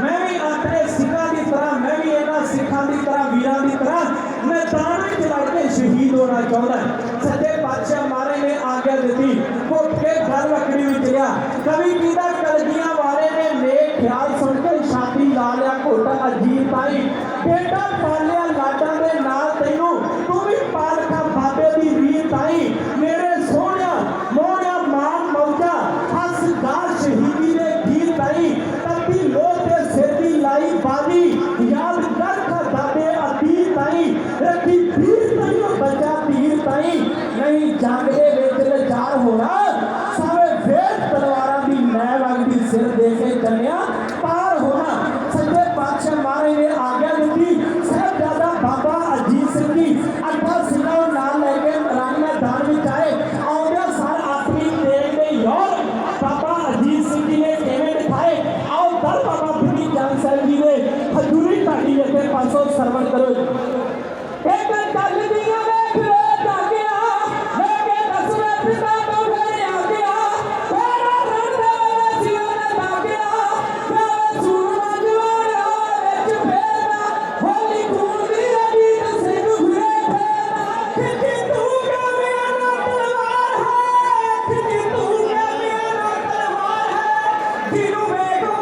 ਮੈਂ ਵੀ ਆਪਣੇ ਸਿੱਖਾਂ ਦੀ ਤਰ੍ਹਾਂ, ਮੈਂ ਵੀ ਇਹਨਾਂ ਸਿੱਖਾਂ ਦੀ ਤਰ੍ਹਾਂ, ਵੀਰਾਂ ਦੀ ਤਰ੍ਹਾਂ ਮੈਦਾਨ ਵਿੱਚ ਲੜ ਕੇ ਸ਼ਹੀਦ ਹੋਣਾ ਚਾਹੁੰਦਾ ਸੱਚੇ ਪਾਤਸ਼ਾਹ ਮਾਰੇ ਨੇ ਆਗਿਆ ਦਿੱਤੀ ਘੁੱਟ ਕੇ ਘਰ ਵਕੜੀ ਵਿੱਚ ਰਿਹਾ ਕਵੀ ਕਹਿੰਦਾ ਕਲਗੀਆਂ ਵਾਲੇ ਨੇ ਨੇਕ ਖਿਆਲ ਸੁਣ ਕੇ ਛਾਤੀ ਲਾ ਲਿਆ, ਘੁੱਟ ਅਜੀਬ ਤਾਈ ਬੇਟਾ ਪਾਲਿਆ ਲਾਡਾਂ ਦੇ ਨਾਲ ਤੈਨੂੰ बच्चा पीर ताई, नहीं जागदे वेद में चार होना। सारे वेद तलवारा भी मैं वाली भी सिर देखे कन्या पार होना। सच्चे पातशाह मारे ने आज्ञा दी साहब दादा बाबा अजीत सिंह की अठा सिंह ना लेके रानिया धान में जाए और सार आखिरी तेरे में योर। बाबा अजीत सिंह जी ने केवे दिखाए और दर बाबा भूमि जान साहब जी ने हजूरी पार्टी लेके 500 सरवर करो। Amen.